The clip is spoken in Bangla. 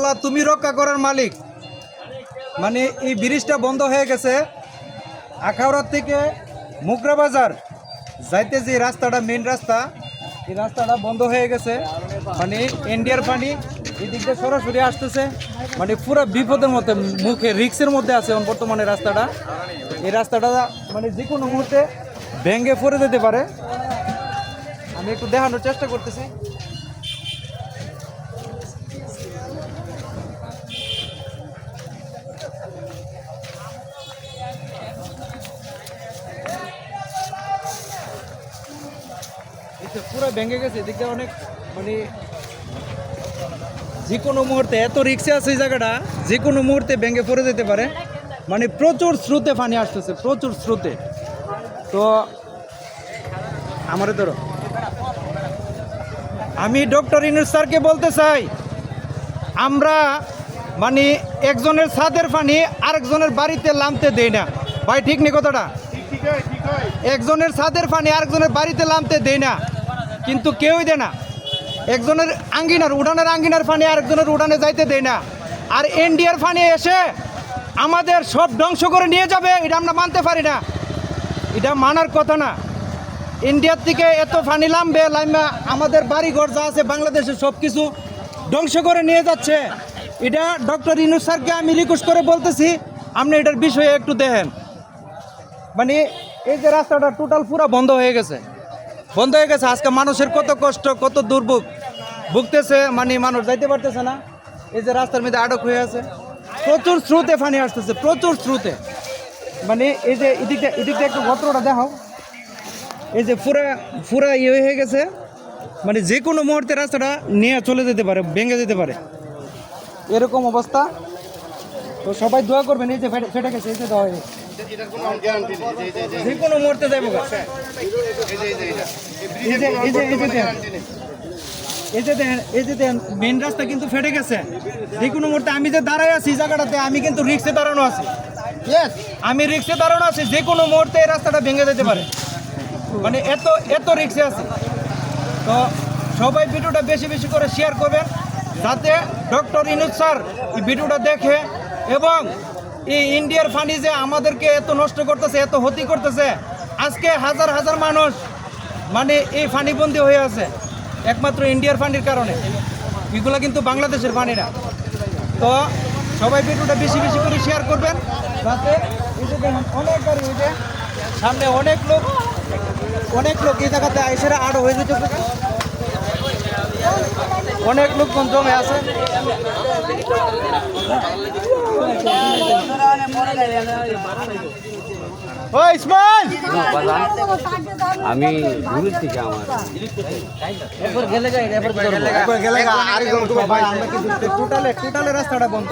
আল্লাহ তুমি রক্ষা করার মালিক। মানে এই ব্রিজটা বন্ধ হয়ে গেছে। আখাউড়ার থেকে মুগরা বাজার যাইতে যে রাস্তাটা মেন রাস্তা, এই রাস্তাটা বন্ধ হয়ে গেছে। মানে ইন্ডিয়ার পানি এদিক দিয়ে সরাসরি আসতেছে। মানে পুরো বিপদের মধ্যে, মুখে রিক্সের মধ্যে আছে বর্তমানে রাস্তাটা। এই রাস্তাটা মানে যে কোনো মুহূর্তে ভেঙে পড়ে যেতে পারে। আমি একটু দেখানোর চেষ্টা করতেছি। পুরো ভেঙে গেছে এদিকটা অনেক মানে যে কোনো মুহূর্তে এত রিক্সে আছে এই জায়গাটা যে কোনো মুহূর্তে ভেঙে পড়ে যেতে পারে। মানে প্রচুর স্রোতে পানি আসতেছে প্রচুর স্রোতে। তো আমারে ধরো। আমি ডক্টর ইনুস স্যারকে বলতে চাই আমরা মানে একজনের ছাদের পানি আরেকজনের বাড়িতে নামতে দেই না। ভাই ঠিক নেই কথাটা? একজনের ছাদের পানি আরেকজনের বাড়িতে নামতে দেয় না। কিন্তু কেউই দেয় না। একজনের আঙ্গিনার, উঠানের আঙ্গিনার পানি আরেকজনের উঠানে যাইতে দেয় না। আর ইন্ডিয়ার ফানি এসে আমাদের সব ধ্বংস করে নিয়ে যাবে, এটা আমরা মানতে পারি না। এটা মানার কথা না। ইন্ডিয়ার থেকে এত ফানি নামবে, লাইমা, আমাদের বাড়িঘর যা আছে, বাংলাদেশের সব কিছু ধ্বংস করে নিয়ে যাচ্ছে। এটা ডক্টর ইনুস স্যারকে আমি রিকোয়েস্ট করে বলতেছি, আপনি এটার বিষয়ে একটু দেখেন। মানে এই যে রাস্তাটা টোটাল পুরো বন্ধ হয়ে গেছে। বন্ধ হয়ে গেছে। আজকে মানুষের কত কষ্ট, কত দুর্ভোগ ভুগতেছে মানে মানুষ যাইতে পারতেছে না। এই যে রাস্তার মধ্যে আটক হয়ে আছে। প্রচুর স্রোতে পানি আসতেছে, প্রচুর স্রোতে। মানে এই যে এদিকটা এদিকটা একটু ঘটনাটা দেখাও। এই যে পুরা পুরা ইয়ে হয়ে গেছে। মানে যে কোনো মুহূর্তে রাস্তাটা নিয়ে চলে যেতে পারে, ভেঙে যেতে পারে। এরকম অবস্থা। তো সবাই দোয়া করবেন, এই যে ফেটে গেছে, এই যে দেওয়া। যে কোনো মুহূর্তে যাইব। এই যে দেখেন যে দেখেন মেন রাস্তা কিন্তু ফেটে গেছে। যে কোনো মুহূর্তে আমি যে দাঁড়ায় আছি জায়গাটাতে আমি কিন্তু রিক্সে দাঁড়ানো আছি। আমি রিক্সে দাঁড়ানো আছি যে কোনো মুহূর্তে এই রাস্তাটা ভেঙে যেতে পারে। মানে এত এত রিক্সে আছে। তো সবাই ভিডিওটা বেশি বেশি করে শেয়ার করবেন যাতে ডক্টর ইনুজ স্যার এই ভিডিওটা দেখে এবং এই ইন্ডিয়ার ফানি যে আমাদেরকে এত নষ্ট করতেছে, এত ক্ষতি করতেছে, আজকে হাজার হাজার মানুষ মানে এই ফানিবন্দি হয়ে আছে, একমাত্র ইন্ডিয়ার ফান্ডির কারণে। এগুলো কিন্তু বাংলাদেশের ফানি না। তো সবাই ভিডিওটা বেশি বেশি করে শেয়ার করবেন। অনেক গাড়ি সামনে অনেক লোক অনেক লোক এই জায়গাতে আইসেরা আরও হয়ে যেতে অনেক লোক জমে আছে। ও আমি ঘুরে থেকে আমার। টোটালে টোটালে রাস্তাটা বন্ধ।